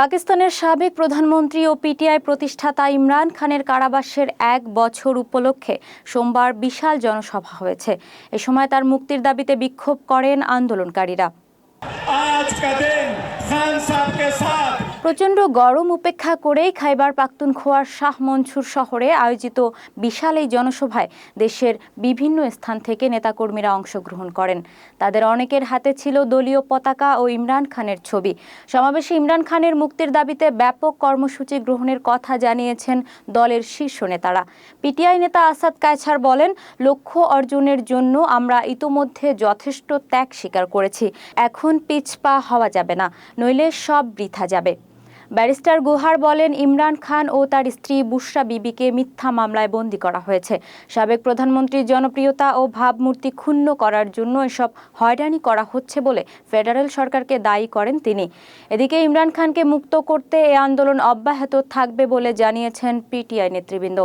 পাকিস্তানের সাবেক প্রধানমন্ত্রী ও পিটিআই প্রতিষ্ঠাতা ইমরান খানের কারাবাসের এক বছর উপলক্ষে সোমবার বিশাল জনসভা হয়েছে। এ সময় তার মুক্তির দাবিতে বিক্ষোভ করেন আন্দোলনকারীরা। প্রচণ্ড গরম উপেক্ষা করেই খাইবার পাখতুনখোয়ার শাহ মনসুর শহরে আয়োজিত বিশাল এই জনসভায় দেশের বিভিন্ন স্থান থেকে নেতাকর্মীরা অংশগ্রহণ করেন। তাদের অনেকের হাতে ছিল দলীয় পতাকা ও ইমরান খানের ছবি। সমাবেশে ইমরান খানের মুক্তির দাবিতে ব্যাপক কর্মসূচি গ্রহণের কথা জানিয়েছেন দলের শীর্ষ নেতারা। পিটিআই নেতা আসাদ কায়ছার বলেন, লক্ষ্য অর্জনের জন্য আমরা ইতোমধ্যে যথেষ্ট ত্যাগ স্বীকার করেছি। এখন পিছপা হওয়া যাবে না, নইলে সব বৃথা যাবে। ব্যারিস্টার গুহার বলেন, ইমরান খান ও তার স্ত্রী বুসরা বিবিকে মিথ্যা মামলায় বন্দি করা হয়েছে। সাবেক প্রধানমন্ত্রীর জনপ্রিয়তা ও ভাবমূর্তি ক্ষুণ্ণ করার জন্য এসব হয়রানি করা হচ্ছে বলে ফেডারেল সরকারকে দায়ী করেন তিনি। এদিকে ইমরান খানকে মুক্ত করতে এ আন্দোলন অব্যাহত থাকবে বলে জানিয়েছেন পিটিআই নেতৃবৃন্দ।